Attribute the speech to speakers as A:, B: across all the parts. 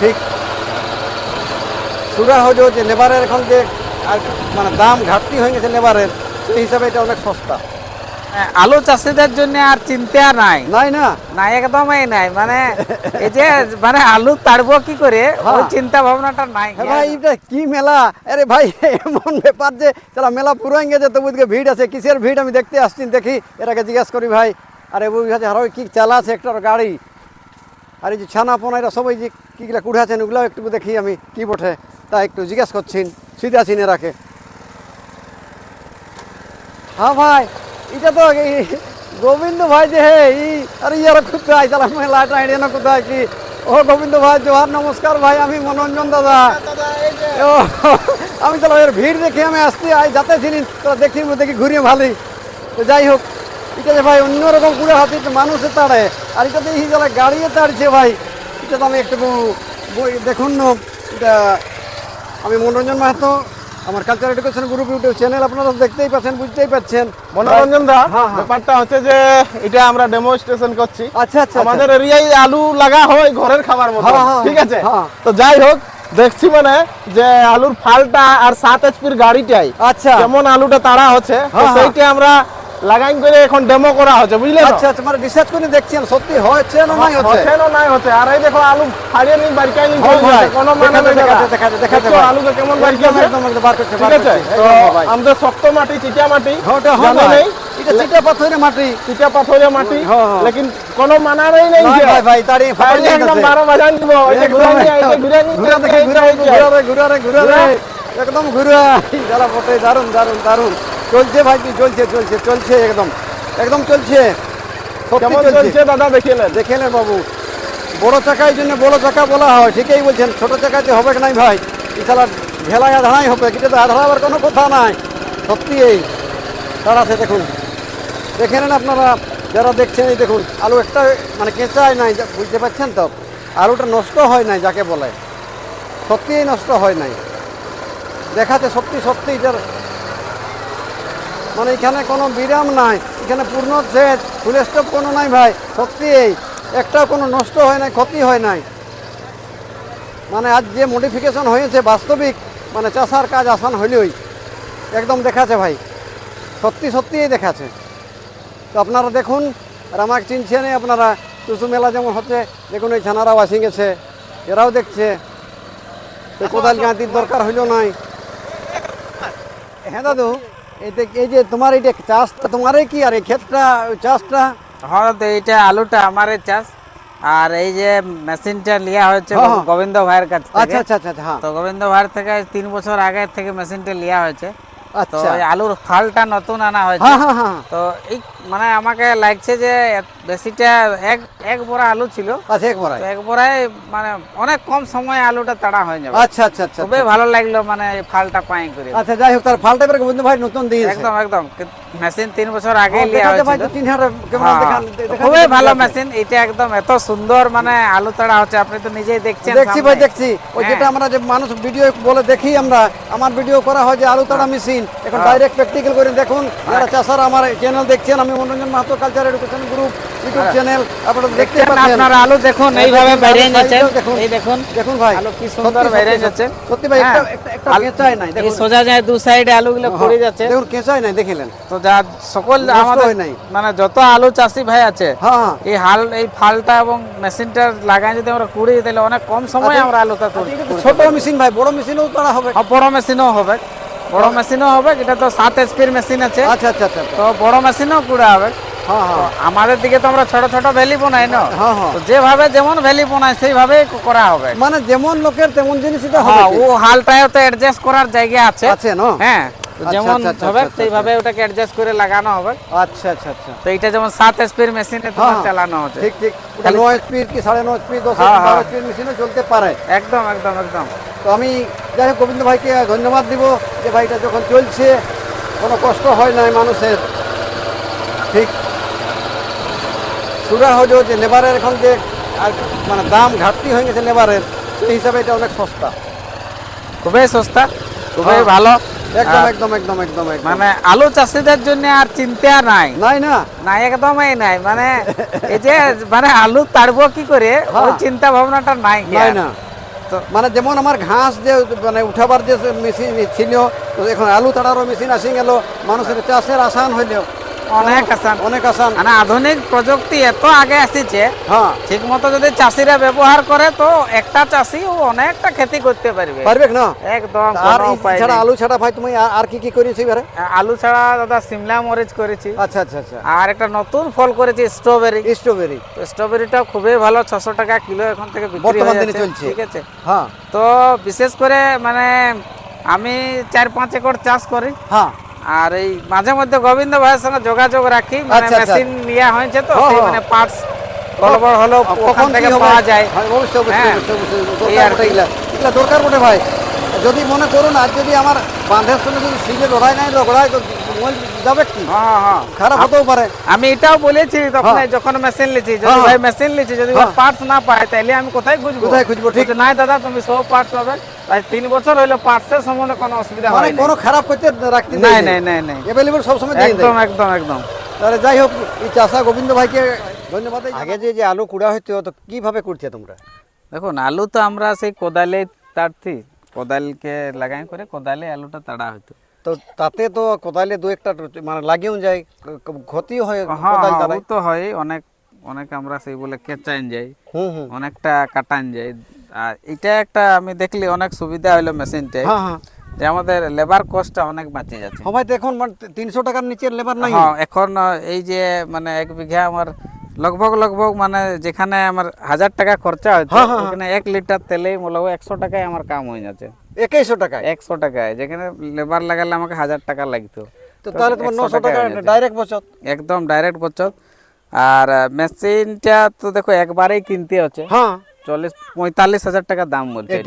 A: ঠিক। সুরা হজো যে লেবারের এখন যে আর মানে দাম ঘাটতি হয়ে গেছে লেবারের সেই হিসাবে এটা অনেক সস্তা।
B: হ্যাঁ, আলু চাষিদের জন্য আর চিন্তা নাই।
A: নাই না?
B: না একদমই নাই। মানে এই যে মানে আলু তাড়বো কি করে? ওই
A: হ্যাঁ।
B: চিন্তা ভাবনাটা নাই।
A: হ্যাঁ ভাই এটা কি মেলা? আরে ভাই এমন ব্যাপার যে চলা মেলা পুরো গেছে তবু ভিড় আছে। কিসের ভিড়? আমি দেখতে আসছি দেখি। এটাকে জিজ্ঞেস করি ভাই আরে বুঝ আছে আরও কি চালাচ্ছে একটা গাড়ি? আর এই যে ছানা পোনা এরা সবাই যে কীগুলা কুড়াছেন ওগুলো একটু দেখি আমি কি বটে তা একটু জিজ্ঞেস করছেন সিধা চিনে রাখে। হ্যাঁ ভাই এটা তো গোবিন্দ ভাই যে হে ই আরে ইয়ার কোথায় চালা মেলাটা এড়ে না কোথায় কি? ও গোবিন্দ ভাই জোহার নমস্কার ভাই আমি মনোরঞ্জন দাদা। ও, আমি তো এর ভিড় দেখে আমি আসছি আই যাতে ছিলি তোরা দেখি দেখি ঘুরিয়ে ভালোই তো যাই হোক এটা যে ভাই অন্যরকম কুড়ে হাতে তো মানুষের তাড়ে। আর এটা দেখি যারা গাড়িয়ে তাড়ছে ভাই। এটা তো আমি একটু দেখুন না। এটা আমি মনোরঞ্জন মাহাতো আমার culture education group YouTube channel আপনারা দেখতেই পাচ্ছেন বুঝতেই পাচ্ছেন।
C: মনোরঞ্জন দা
A: হ্যাঁ, হ্যাঁ।
C: ব্যাপারটা হচ্ছে যে এটা আমরা ডেমনস্ট্রেশন করছি।
A: আচ্ছা আচ্ছা
C: আমাদের এরিয়ায় আলু লাগা হয় ঘরের খাবার মতো
A: হ্যাঁ,
C: ঠিক আছে। তো যাই হোক দেখছি মানে যে আলুর ফালটা আর সাত এইচপির গাড়িটাই
A: আচ্ছা।
C: কেমন আলুটা তাড়া হচ্ছে। সেইটা আমরা লাগাইন করে এখন ডেমো করা হচ্ছে বুঝলে?
A: আচ্ছা আচ্ছা মানে রিসার্চ করে দেখছেন সত্যি হয়েছে না নাই হচ্ছে?
C: হচ্ছে না নাই হচ্ছে। আর এই দেখো আলু ফাড়িয়ে নি বাড়িয়ে নি
A: হ্যাঁ,
C: কোনো মানে
A: দেখাতে। দেখাতে, দেখাতে,
C: দেখছ কেমন বাড়িয়ে
A: একদম, একদম, একদম, বার করছে,
C: ঠিক আছে? তো আমাদের শক্ত মাটি চিটা মাটি
A: হ্যাঁ, ওটা হ্যাঁ,
C: জানা
A: এটা চিটা পাথরের মাটি।
C: চিটা পাথরে মাটি
A: হ্যাঁ, হ্যাঁ।
C: লেকিন কোনো মানারই নেই
A: নাই ভাই ভাই তাড়ি
C: ফাড়িয়ে একদম বারো বাজান দিব যে ঘুরে নিয়ে, এই ঘুরে নিয়ে,
A: ঘুরা দেখি ঘুরা ঘুরা ঘুরা একদম ঘুরা। যারা বটে দারুণ দারুণ দারুণ চলছে ভাই কি চলছে চলছে চলছে একদম একদম চলছে।
C: কেমন
A: চলছে।
C: দাদা দেখিলেন
A: দেখে নেন বাবু। বড় চাকা এই জন্য বড় চাকা বলা হয়। ঠিকই বলছেন ছোট চাকাতে হবে কি নাই ভাই? ইশালা ঢেলায় আধারাই হবে কিন্তু তো আধারাবার কোনো কথা নাই। সত্যি এই। তাড়াছে দেখুন। দেখে নেন আপনারা যারা দেখছেন এই দেখুন আলু একটা মানে কেঁচাই নাই বুঝতে পারছেন তো? আলুটা নষ্ট হয় নাই যাকে বলে। সত্যিই নষ্ট হয় নাই। দেখাতে সত্যি সত্যি এটার মানে এখানে কোনো বিরাম নাই, এখানে পূর্ণ সেট ফুল স্টপ কোনো নাই ভাই সত্যি এই। একটাও কোনো নষ্ট হয় নাই, ক্ষতি হয় নাই। মানে আজ যে মডিফিকেশন হয়েছে বাস্তবিক মানে চাষার কাজ আসান হইলেই। একদম দেখাচ্ছে ভাই, সত্যি সত্যিই দেখাচ্ছে। তো আপনারা দেখুন, আর আমাকে চিনছেন আপনারা, টুসু মেলা যেমন হচ্ছে, দেখুন এই ছানারাও আসি গেছে, এরাও দেখছে। কোদাল গাঁতির দরকার হইল নাই। হ্যাঁ দাদু। এই এই যে তোমার এই চাষটা তোমারই কি আর এই ক্ষেতটা চাষটা?
B: হ্যাঁ তো এইটা আলুটা আমারে চাষ। আর এই যে মেশিনটা লিয়া হয়েছে
A: হ্যাঁ, হ্যাঁ।
B: গোবিন্দ ভাইয়ের কাছ থেকে।
A: আচ্ছা আচ্ছা আচ্ছা, হ্যাঁ।
B: তো গোবিন্দ ভাইয়ের থেকে তিন বছর আগে থেকে মেশিনটা লিয়া হয়েছে। তো
A: আচ্ছা।
B: আলুর ফালটা নতুন আনা হয়েছে।
A: হ্যাঁ হ্যাঁ হ্যাঁ।
B: তো এই মানে আমাকে লাগছে যে এত- বেশিটা এক এক বড়া আলু ছিল।
A: আচ্ছা এক বড়াই
B: এক বড়ায় মানে অনেক কম সময়ে আলুটা তাড়া হয়ে যাবে।
A: আচ্ছা আচ্ছা আচ্ছা
B: খুবই ভালো লাগল মানে এই ফালটা পাই করে।
A: আচ্ছা যাই হোক তার ফাল টাইপের গোবিন্দ ভাই নতুন দিয়েছে।
B: একদম একদম। মেশিন তিন বছর আগে
A: হ্যাঁ,
B: লিয়া
A: দেখাতে ভাই তিন হাজার কেমন
B: হ্যাঁ,
A: দেখান
B: খুবই ভালো মেশিন এটা একদম এত সুন্দর মানে আলু তাড়া হচ্ছে। আপনি তো নিজেই দেখছেন
A: দেখছি ভাই দেখছি। ওই
B: হ্যাঁ।
A: যেটা আমরা যে মানুষ ভিডিও বলে দেখি আমরা আমার ভিডিও করা হয় যে আলু তাড়া মেশিন এখন। ডাইরেক্ট প্র্যাকটিক্যাল করে দেখুন। যারা চাষারা আমার চ্যানেল দেখছেন আমি Manoranjan Mahato culture education group YouTube channel আপনারা দেখতে পাচ্ছেন।
B: আপনারা আলু দেখুন এইভাবে বাইরে যাচ্ছে। এই দেখুন
A: দেখুন ভাই
B: আলু কি সুন্দর বাইরে যাচ্ছে।
A: সত্যি ভাই একটা
B: হ্যাঁ।
A: একটা একটা কেঁচাই নাই দেখুন।
B: সোজা যায় দু সাইডে আলুগুলো পড়ে যাচ্ছে।
A: দেখুন কেঁচাই নাই দেখিলেন
B: তো যা সকল আমাদের। মানে যত আলু চাষি ভাই আছে
A: হ্যাঁ হ্যাঁ।
B: এই হাল এই ফালটা এবং মেশিনটা লাগাই যদি আমরা কুড়ি তাহলে অনেক কম সময়ে
A: আচ্ছা,
B: আমরা আলুটা তুলি।
A: ছোট মেশিন ভাই বড় মেশিনও তারা হবে।
B: বড় মেশিনও হবে বড় মেশিনও হবে এটা তো সাত এইচপির মেশিন আছে।
A: আচ্ছা আচ্ছা আচ্ছা
B: তো বড় মেশিনও কুড়া হবে।
A: হ্যাঁ হ্যাঁ
B: আমাদের দিকে তো আমরা ছোট ছোট ভ্যালি বানাই না?
A: হ্যাঁ হ্যাঁ।
B: যেভাবে যেমন ভ্যালি বানাই সেইভাবে করা হবে।
A: মানে যেমন লোকের তেমন জিনিস
B: হ্যাঁ ও হালটাও তো অ্যাডজাস্ট করার জায়গা আছে।
A: আছে না?
B: হ্যাঁ
A: আচ্ছা,
B: যেমন
A: আচ্ছা, আচ্ছা,
B: হবে সেইভাবে ওটাকে অ্যাডজাস্ট করে লাগানো হবে।
A: আচ্ছা আচ্ছা আচ্ছা।
B: তো এটা যেমন সাত এসপির মেশিনে তোমার
A: হ্যাঁ।
B: চালানো হচ্ছে।
A: ঠিক ঠিক। ওটা নয় স্পিড কি সাড়ে নয় স্পিড দশ
B: হ্যাঁ,
A: বারো
B: হ্যাঁ।
A: স্পিড মেশিনও চলতে পারে।
B: একদম একদম একদম।
A: তো আমি যাই হোক গোবিন্দ ভাইকে ধন্যবাদ দিব যে ভাইটা যখন চলছে কোনো কষ্ট হয় নাই মানুষের। ঠিক। সুরা হজো যে লেবারের এখন যে মানে দাম ঘাটতি হয়ে গেছে লেবারের সেই হিসাবে এটা অনেক সস্তা।
B: খুবই সস্তা খুবই
A: হ্যাঁ।
B: ভালো।
A: একদম একদম একদম একদম
B: মানে আলু চাষিদের জন্য আর চিন্তা নাই।
A: নাই না?
B: নাই একদমই নাই। মানে এই যে মানে আলু তাড়বো কি করে? ওই
A: হ্যাঁ।
B: চিন্তা ভাবনাটা নাই
A: নাই না।
B: তো-
A: মানে যেমন আমার ঘাস যে মানে উঠাবার যে মেশিন ছিল এখন আলু তাড়ারও মেশিন আসি গেল। মানুষের চাষের আসান হইল।
B: অনেক আসান
A: অনেক আসান।
B: মানে আধুনিক প্রযুক্তি এত আগে আসিছে
A: হ্যাঁ।
B: ঠিক মতো যদি চাষিরা ব্যবহার করে তো একটা চাষি ও অনেকটা ক্ষতি করতে পারবে।
A: পারবে না?
B: একদম
A: আর ছাড়া আলু ছাড়া ভাই তুমি আর- কি কি করেছ এবারে?
B: আলু ছাড়া দাদা সিমলা মরিচ করেছি।
A: আচ্ছা আচ্ছা আচ্ছা।
B: আর একটা নতুন ফল করেছি স্ট্রবেরি।
A: স্ট্রবেরি।
B: স্ট্রবেরিটা খুবই ভালো ছশো টাকা কিলো এখন থেকে বিক্রি
A: বর্তমান
B: হয়ে
A: চলছে।
B: ঠিক আছে।
A: হ্যাঁ।
B: তো বিশেষ করে মানে আমি চার পাঁচ একর চাষ করি।
A: হ্যাঁ।
B: আর এই মাঝে মধ্যে গোবিন্দ ভাইয়ের সঙ্গে যোগাযোগ রাখি মানে
A: আচ্ছা, আচ্ছা।
B: মেশিন নেওয়া হয়েছে তো
A: হ্যাঁ,
B: সেই
A: হ্যাঁ।
B: মানে পার্টস বড় হলেও ওখান থেকে পাওয়া যায়
A: হ্যাঁ, অবশ্যই অবশ্যই
B: হ্যাঁ।
A: অবশ্যই, দরকার মনে দরকার বটে ভাই যদি মনে করুন আর যদি আমার বাঁধের সঙ্গে যদি সিজে লড়াই নাই তো মোবাইল যাবে কি?
B: হ্যাঁ হ্যাঁ
A: খারাপ হতেও পারে।
B: আমি এটাও বলেছি তখন
A: হ্যাঁ।
B: যখন মেশিন লিছি যদি
A: হ্যাঁ,
B: ভাই
A: হ্যাঁ।
B: মেশিন লিছি যদি
A: হ্যাঁ।
B: পার্টস না পায় তাহলে আমি কোথায় খুঁজবো?
A: কোথায় খুঁজবো, ঠিক।
B: নাই দাদা তুমি সব পার্টস পাবে। তাই তিন বছর হইল পার্টসের সম্বন্ধে কোনো অসুবিধা
A: মানে
B: হয় না
A: কোনো খারাপ করতে রাখতে
B: নাই নাই নাই নাই।
A: অ্যাভেলেবল সবসময় দিয়ে
B: একদম একদম একদম।
A: তাহলে যাই হোক এই চাষা গোবিন্দ ভাইকে ধন্যবাদ আগে যে যে আলু কুড়া হইতো তো কীভাবে কুড়ছে তোমরা?
B: দেখুন আলু তো আমরা সেই কোদালে তাড়ছি। কোদালকে লাগাই করে কোদালে আলুটা তাড়া হইতো।
A: তো তাতে তো কোদালে দু একটা মানে লাগিয়েও যায় ক- ক- ক্ষতিও হয়
B: হ্যাঁ
A: কোদাল
B: হ্যাঁ, তো হয় অনেক অনেক আমরা সেই বলে কেচাইন যাই
A: হুম হুম।
B: অনেকটা কাটান যায় আর এটা একটা আমি দেখলি অনেক সুবিধা হইল মেশিনটাই
A: হ্যাঁ হ্যাঁ।
B: যে আমাদের লেবার কস্টটা অনেক বাঁচে যাচ্ছে।
A: সবাই তো এখন মানে তিনশো টাকার নিচে লেবার নাই।
B: হ্যাঁ এখন এই যে মানে এক বিঘা আমার লগভগ লগভগ মানে যেখানে আমার হাজার টাকা খরচা হইতো
A: হ্যাঁ, হ্যাঁ,
B: ওখানে এক লিটার তেলেই মনে একশো টাকায় আমার কাম হয়ে যাচ্ছে
A: একাইশো টাকায়
B: একশো টাকায় যেখানে লেবার লাগালে আমাকে হাজার টাকা লাগতো
A: তো তাহলে তোমার নশো টাকা ডাইরেক্ট বচত
B: একদম ডাইরেক্ট বচত আর মেশিনটা তো দেখো একবারেই কিনতে হচ্ছে
A: হ্যাঁ
B: চল্লিশ পঁয়তাল্লিশ হাজার টাকা দাম বলছে।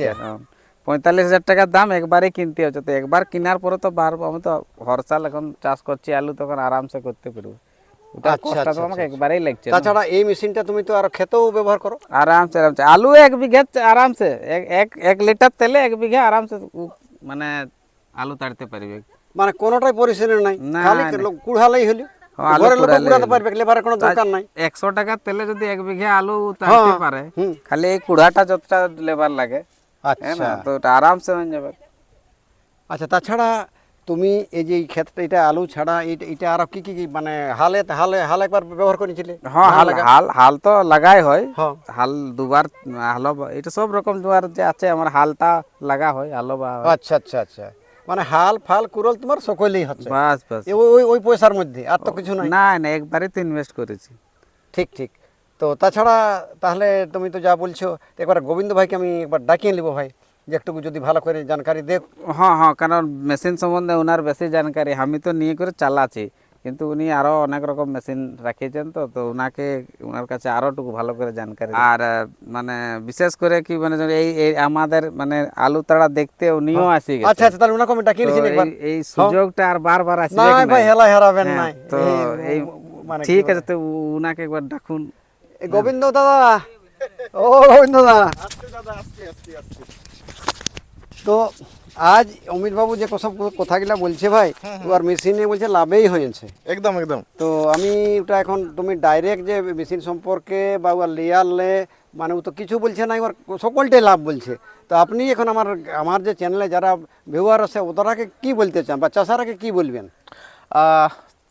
B: পঁয়তাল্লিশ হাজার টাকার দাম একবারে কিনতে হচ্ছে তো একবার কেনার পরে তো বার আমি তো হরসাল এখন চাষ করছি আলু তখন আরামসে করতে পারব কষ্টটা তো
A: আচ্ছা,
B: আমাকে
A: আচ্ছা।
B: একবারেই লাগছে
A: তাছাড়া এই মেশিনটা তুমি তো আর খেতেও ব্যবহার করো।
B: আরামসে আরামসে। আলু এক বিঘা আরামসে এক এক লিটার তেলে এক বিঘা আরামসে মানে আলু তাড়তে পারবে।
A: মানে কোনোটাই পরিশ্রম নাই। খালি কুড়ালেই হলো।
B: হ্যাঁ,
A: ঘরের লোক কুড়াতে পারবে লেবারের কোনো দরকার নাই।
B: টাকার তেলে যদি এক বিঘা আলু তাড়তে
A: হ্যাঁ,
B: পারে। খালি এই কুড়াটা যতটা লেবার লাগে হ্যাঁ
A: আচ্ছা
B: তো আরামসে হয়ে যাবে।
A: আচ্ছা তাছাড়া তুমি এই যে এই ক্ষেত্রে এটা আলু ছাড়া এটা এটা আর কি কি মানে হালে হালে হাল একবার ব্যবহার করেছিলে?
B: হ্যাঁ হাল হাল হাল তো লাগাই হয়।
A: হ্যাঁ।
B: হাল দুবার হালো এটা সব রকম দুবার যে আছে আমার হালটা লাগা হয় হালো বা
A: আচ্ছা আচ্ছা আচ্ছা। মানে হাল ফাল কুরল তোমার সকলেই হচ্ছে।
B: বাস বাস।
A: ওই- ওই ওই পয়সার মধ্যে আর তো কিছু নাই।
B: না না একবারই তো ইনভেস্ট করেছি।
A: ঠিক ঠিক। তো তাছাড়া তাহলে তুমি তো যা বলছো একবার গোবিন্দ ভাইকে আমি একবার ডাকিয়ে নিব ভাই। একটু যদি ভালো করে জানকারি দেখ।
B: হ্যাঁ হ্যাঁ কারণ মেশিন সম্বন্ধে ওনার বেশি জানকারি। আমি তো নিয়ে করে চালাচ্ছি কিন্তু উনি আরও অনেক রকম মেশিন রাখিয়েছেন তো তো ওনাকে ওনার কাছে আরও টুকু ভালো করে জানকারি আর মানে বিশেষ করে কি মানে এই এই আমাদের মানে আলু তাড়া দেখতে উনিও আসি গেছে।
A: আচ্ছা আচ্ছা তাহলে ওনাকে আমি একবার?
B: এই- এই সুযোগটা আর বারবার আসবে
A: না ভাই হেলা হারাবেন
B: হ্যাঁ,
A: নাই।
B: তো এই
A: মানে
B: ঠিক আছে তো উনাকে একবার ডাকুন।
A: গোবিন্দ দাদা। ও গোবিন্দ দাদা। তো আজ অমিত বাবু যে সব কথাগুলা বলছে ভাই ওর মেশিনে বলছে লাভেই হয়েছে।
C: একদম একদম।
A: তো আমি ওটা এখন তুমি ডাইরেক্ট যে মেশিন সম্পর্কে বা ওর লেয়ারলে মানে ও তো কিছু বলছে না ওর সকলটাই লাভ বলছে। তো আপনি এখন আমার আমার যে চ্যানেলে যারা ভিউয়ার আছে ওদেরকে কি বলতে চান বা চাষারাকে কি বলবেন?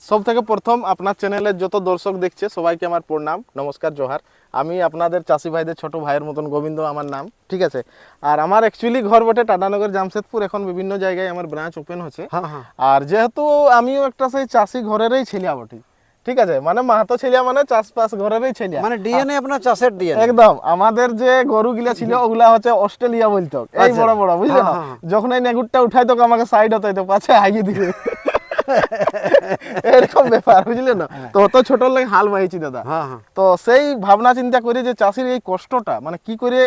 C: সব থেকে প্রথম আপনার চ্যানেলের যত দর্শক দেখছে সবাইকে আমার প্রণাম নমস্কার জোহার। আমি আপনাদের চাষি ভাইদের ছোট ভাইয়ের মতন গোবিন্দ আমার নাম ঠিক আছে? আর আমার অ্যাকচুয়ালি ঘর বটে টাটানগর জামশেদপুর। এখন বিভিন্ন জায়গায় আমার ব্রাঞ্চ ওপেন হচ্ছে।
A: হ্যাঁ হ্যাঁ।
C: আর যেহেতু আমিও একটা সেই চাষি ঘরেরই ছেলিয়া বটি ঠিক আছে? মানে মাহাতো ছেলিয়া মানে চাষবাস ঘরেরই ছেলিয়া।
A: মানে ডিএনএ আপনার চাষের ডিএনএ
C: একদম। আমাদের যে গরু গিলা ছিল ওগুলা হচ্ছে অস্ট্রেলিয়া বলতো। এই
A: আচ্ছা।
C: বড় বড় বুঝলে না?
A: হ্যাঁ।
C: যখন এই নেগুরটা উঠাই তো আমাকে সাইড হতে হতো পাছে হাগিয়ে দিবে। এরকম ব্যাপার বুঝলে না? তো অত ছোট লাগে হাল বাহিছি দাদা।
A: হ্যাঁ হ্যাঁ।
C: তো সেই ভাবনা চিন্তা করি যে চাষির এই কষ্টটা মানে কি করে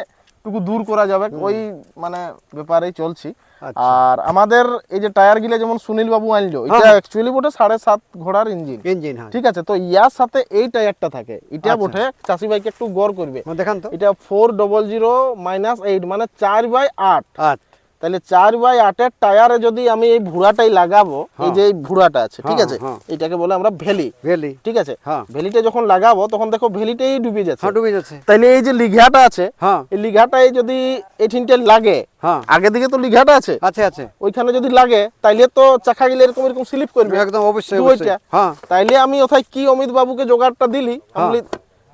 C: টুকু দূর করা যাবে ওই মানে ব্যাপারেই চলছি।
A: আচ্ছা।
C: আর আমাদের এই যে টায়ার গিলা যেমন সুনীল বাবু আনলো এটা
A: হ্যাঁ।
C: অ্যাকচুয়ালি বটে সাড়ে সাত ঘোড়ার ইঞ্জিন।
A: ইঞ্জিন হ্যাঁ।
C: ঠিক আছে তো ইয়ার সাথে এই টায়ারটা থাকে। এটা
A: আচ্ছা।
C: বটে চাষি ভাইকে একটু গড় করবে।
A: দেখান তো।
C: এটা four double zero minus eight মানে চার বাই আট।
A: আচ্ছা।
C: তাহলে চার বাই আটের টায়ারে যদি আমি এই ভুড়াটাই লাগাবো এই যে এই ভুড়াটা আছে ঠিক
A: হ্যাঁ,
C: আছে?
A: হ্যাঁ।
C: এটাকে বলে আমরা ভ্যালি
A: ভেলি।
C: ঠিক আছে?
A: হ্যাঁ।
C: ভ্যালিটা যখন লাগাবো তখন দেখো ভ্যালিটাই ডুবে যাচ্ছে।
A: হ্যাঁ ডুবে যাচ্ছে।
C: তাইলে এই যে লিঘাটা আছে
A: হ্যাঁ।
C: এই লিঘাটাই যদি এই ঠিনটে লাগে
A: হ্যাঁ।
C: আগে দিকে তো লিঘাটা আছে।
A: আছে আছে।
C: ওইখানে যদি লাগে তাইলে তো চাকা গিলে এরকম এরকম স্লিপ করবে।
A: একদম অবশ্যই হ্যাঁ।
C: তাইলে আমি ওথায় কি অমিত বাবুকে জোগাড়টা দিলি? আমি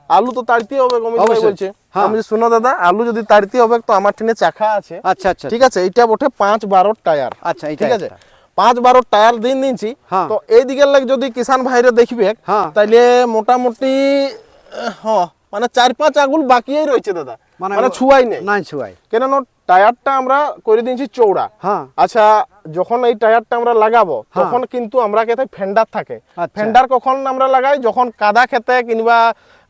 C: আলু তো তাড়তে হবে অমিত ভাই বলছে।
A: হ্যাঁ।
C: আমি শোনো দাদা আলু যদি তাড়তে হবে তো আমার ট্রেনে চাকা আছে।
A: আচ্ছা আচ্ছা।
C: ঠিক আছে? এটা বটে পাঁচ বারোর টায়ার।
A: আচ্ছা
C: ঠিক আছে? পাঁচ বারো টায়ার দিন দিনছি।
A: হ্যাঁ।
C: তো এই দিকের লাগ যদি কিষান ভাইরে দেখবে
A: হ্যাঁ।
C: তাইলে মোটামুটি হ্যাঁ মানে চার পাঁচ আগুল বাকিই রয়েছে দাদা। মানে ছুয়াই নেই।
A: নাই ছুয়াই।
C: কেন টায়ারটা আমরা করে দিয়েছি চৌড়া
A: হ্যাঁ।
C: আচ্ছা যখন এই টায়ারটা আমরা লাগাবো তখন কিন্তু আমরা খেতে ফেন্ডার থাকে।
A: আচ্ছা।
C: ফেন্ডার কখন আমরা লাগাই যখন কাদা খেতে কিংবা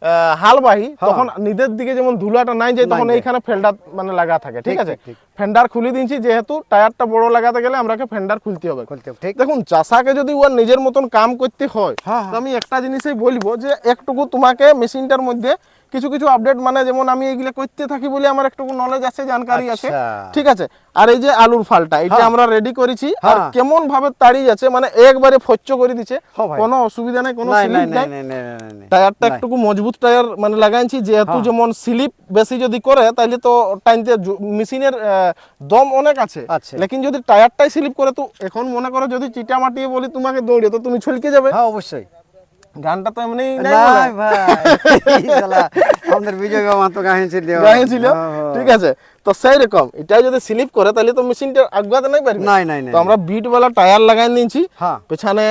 C: আহ, হাল বাহি তখন নিদের দিকে যেমন ধুলাটা নাই যায় তখন এইখানে ফেন্ডার মানে লাগা থাকে ঠিক আছে। ফেন্ডার খুলে দিয়েছি যেহেতু টায়ারটা বড় লাগাতে গেলে আমরাকে ফেন্ডার খুলতে হবে।
A: খুলতে হবে, ঠিক।
C: দেখুন চাষাকে যদি ওর নিজের মতন কাম করতে হয়
A: হ্যাঁ,
C: তো আমি একটা জিনিসই বলব যে একটুকু তোমাকে মেশিনটার মধ্যে কিছু কিছু আপডেট মানে যেমন আমি এইগুলা করতে থাকি বলে আমার একটুকু নলেজ আছে জানকারি আছে
A: আচ্ছা।
C: ঠিক আছে আর এই যে আলুর ফালটা এটা
A: হ্যাঁ।
C: আমরা রেডি করেছি আর
A: হ্যাঁ।
C: কেমন ভাবে তাড়িয়ে যাচ্ছে মানে একবারে ফচ্চ করে দিচ্ছে কোনো অসুবিধা নাই কোনো স্লিপ
A: নাই
C: টায়ারটা একটু মজবুত টায়ার মানে লাগাইছি যেহেতু
A: হ্যাঁ।
C: যেমন স্লিপ বেশি যদি করে তাহলে তো টাইনতে মেশিনের দম অনেক আছে
A: আছে।
C: লেকিন যদি টায়ারটাই স্লিপ করে তো এখন মনে করো যদি চিটা মাটিয়ে বলি তোমাকে দৌড়ে তো তুমি ছলকে যাবে
A: হ্যাঁ অবশ্যই
C: গানটা তো এমনি নাই
A: ভাই আমাদের বিজয় বাবা তো গাইছিল
C: গাইছিল ঠিক আছে। তো সেই রকম এটা যদি স্লিপ করে তাহলে তো মেশিনটা আগাতে নাই পারবে?
A: নাই নাই
C: তো আমরা বিট वाला টায়ার লাগাই নিয়েছি
A: হ্যাঁ।
C: পেছনে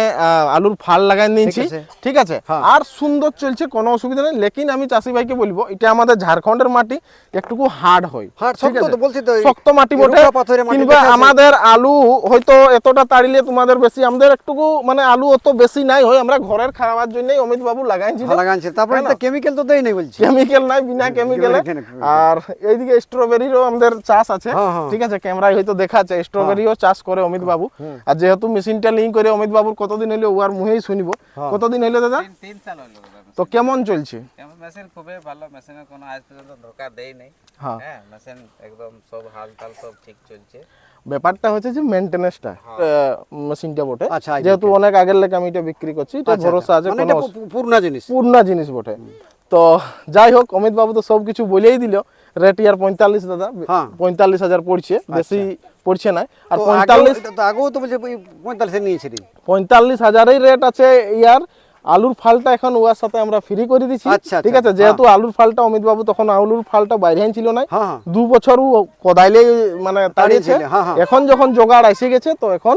C: আলুর ফাল লাগাই নিয়েছি ঠিক আছে।
A: হ্যাঁ।
C: আর সুন্দর চলছে কোনো অসুবিধা নেই লেকিন আমি চাষি ভাইকে বলব এটা আমাদের ঝাড়খণ্ডের মাটি একটুকু হার্ড হয়
A: শক্ত এই
C: শক্ত মাটি
A: মাটি
C: কিংবা আমাদের আলু হয়তো এতটা তাড়িলে তোমাদের বেশি আমাদের একটুকু মানে আলু অত বেশি নাই হয় আমরা ঘরের খাওয়ার জন্যই অমিত বাবু লাগাইছি
A: ভালো গানছে তারপরে কেমিক্যাল তো দেই নাই বলছি।
C: কেমিক্যাল নাই বিনা কেমিক্যালে আর এইদিকে স্ট্রবেরিরও আমাদের চাষ আছে
A: হ্যাঁ, হ্যাঁ।
C: ঠিক আছে? ক্যামেরায় হয়তো দেখা যাচ্ছে স্ট্রবেরিও চাষ করে অমিত বাবু। আর যেহেতু মেশিনটা লিঙ্ক করে অমিত বাবুর কতদিন হইল ওয়ার মুহেই শুনিব।
A: হ্যাঁ।
C: কতদিন হইল দাদা?
B: তিন সাল হলো
C: তো কেমন চলছে?
B: মেশিন খুবই ভালো মেশিনের কোনো আজ পর্যন্ত ধোকা দেই নাই।
C: হ্যাঁ।
B: হ্যাঁ মেশিন একদম সব হাল টাল সব ঠিক চলছে।
C: ব্যাপারটা হচ্ছে যে মেনটেনেন্সটা মেশিনটা বটে।
A: আচ্ছা,
C: যেহেতু অনেক আগের লেগে আমি এটা বিক্রি করছি এটা
A: আচ্ছা,
C: ভরসা আছে
A: মানে
C: কোনো
A: এটা পূর্ণা জিনিস।
C: পূর্ণা জিনিস বটে। তো যাই হোক অমিত বাবু তো সব কিছু বলেই দিল। রেট ইয়ার পঁয়তাল্লিশ দাদা
A: হ্যাঁ।
C: পঁয়তাল্লিশ হাজার পড়ছে বেশি পড়ছে না আর পঁয়তাল্লিশ
A: আগেও তো বলছে পঁয়তাল্লিশে নিয়েছিলি
C: পঁয়তাল্লিশ হাজারের রেট আছে ইয়ার। আলুর ফালটা এখন ওয়ার সাথে আমরা ফ্রি করে দিচ্ছি
A: আচ্ছা,
C: ঠিক
A: আচ্ছা,
C: আছে যেহেতু আলুর ফালটা অমিত বাবু তখন আলুর ফালটা বাইরে ছিল না
A: হ্যাঁ হ্যাঁ।
C: দু বছর কদাইলে মানে তাড়িয়েছে।
A: হ্যাঁ, হ্যাঁ।
C: এখন যখন জোগাড় এসে গেছে তো এখন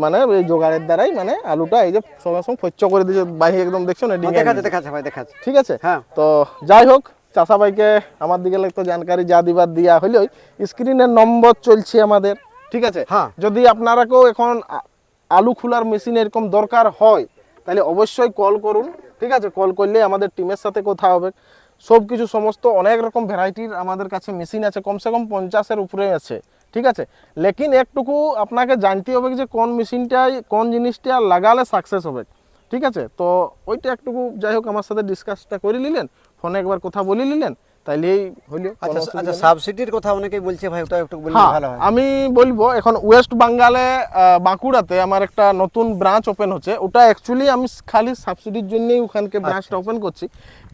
C: মানে এই জোগাড়ের দ্বারাই মানে আলুটা এই যে সঙ্গে সঙ্গে ফচ্চ করে দিয়েছে। বাইরে একদম দেখছ না ঠিক আছে?
A: হ্যাঁ।
C: তো যাই হোক চাষা ভাইকে আমার দিকে লাগতো জানকারি যা দিবার দিয়া হলেও স্ক্রিনের নম্বর চলছে আমাদের ঠিক আছে?
A: হ্যাঁ।
C: যদি আপনারাকেও এখন আলু খোলার মেশিন এরকম দরকার হয় তাহলে অবশ্যই কল করুন ঠিক আছে? কল করলে আমাদের টিমের সাথে কথা হবে। সব কিছু সমস্ত অনেক রকম ভ্যারাইটির আমাদের কাছে মেশিন আছে কমসে কম পঞ্চাশের উপরে আছে ঠিক আছে? লেকিন একটুকু আপনাকে জানতে হবে যে কোন মেশিনটাই কোন জিনিসটা লাগালে সাকসেস হবে। ঠিক আছে? তো ওইটা একটুকু যাই হোক আমার সাথে ডিসকাসটা করে নিলেন ফোনে একবার কথা বলে নিলেন তাইলেই হইল
A: আচ্ছা আচ্ছা সাবসিডির কথা অনেকেই বলছে ভাই ওটা একটু বললে
C: হ্যাঁ
A: ভালো হয়।
C: আমি বলব এখন ওয়েস্ট বেঙ্গলে বাঁকুড়াতে আমার একটা নতুন ব্রাঞ্চ ওপেন হচ্ছে। ওটা অ্যাকচুয়ালি আমি খালি সাবসিডির জন্যই ওখানকে
A: আচ্ছা,
C: ব্রাঞ্চটা ওপেন করছি।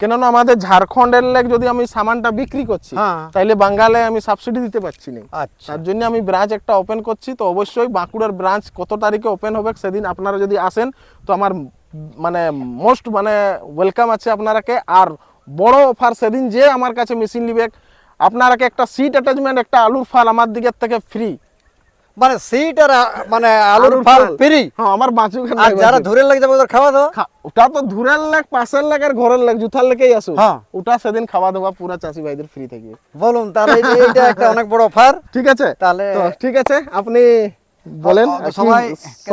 C: কেননা আমাদের ঝাড়খণ্ডের লেগ যদি আমি সামানটা বিক্রি করছি
A: হ্যাঁ।
C: তাইলে বাঙ্গালে আমি সাবসিডি দিতে পারছি না।
A: আচ্ছা।
C: তার জন্য আমি ব্রাঞ্চ একটা ওপেন করছি। তো অবশ্যই বাঁকুড়ার ব্রাঞ্চ কত তারিখে ওপেন হবে সেদিন আপনারা যদি আসেন তো আমার মানে মোস্ট মানে ওয়েলকাম আছে আপনারাকে। আর বড় অফার সেদিন যে আমার কাছে মেশিন নিবে আপনারাকে একটা সিট অ্যাটাচমেন্ট একটা আলুর ফাল আমার দিকের থেকে ফ্রি
A: মানে সিট আর মানে আলুর ফাল ফ্রি
C: হ্যাঁ আমার বাঁচু
A: আর যারা ধরে লাগে যাবে ওদের খাওয়া দাওয়া
C: ওটা তো দূরের লেগ পাশের লেগ আর ঘরের লেগ জুথার লেগেই আসো
A: হ্যাঁ।
C: ওটা সেদিন খাওয়া দাওয়া পুরা চাষি ভাইদের ফ্রি থাকবে
A: বলুন তাহলে এইটা একটা অনেক বড় অফার
C: ঠিক আছে।
A: তাহলে
C: ঠিক আছে আপনি বলেন
A: সবাই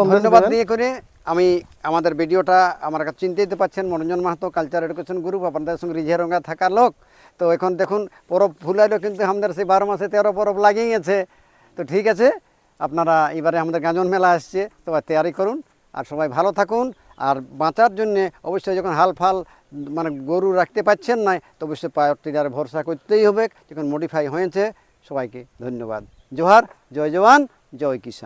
A: ধন্যবাদ দিয়ে করে আমি আমাদের ভিডিওটা আমার কাছে চিনতে দিতে পারছেন Manoranjan Mahato culture education group আপনাদের সঙ্গে রিঝে রঙা থাকার লোক। তো এখন দেখুন, পরব ফুলাইলো কিন্তু আমাদের সেই বারো মাসে তেরো পরব লাগিয়ে গেছে। তো ঠিক আছে, আপনারা এবারে আমাদের গাজন মেলা আসছে, তো তৈরি করুন। আর সবাই ভালো থাকুন। আর বাঁচার জন্যে অবশ্যই যখন হাল ফাল মানে গরু রাখতে পারছেন না, তো অবশ্যই পাওয়ার টিলারে ভরসা করতেই হবে। যখন মডিফাই হয়েছে, সবাইকে ধন্যবাদ। জোহার, জয় জওয়ান, জয় কিষান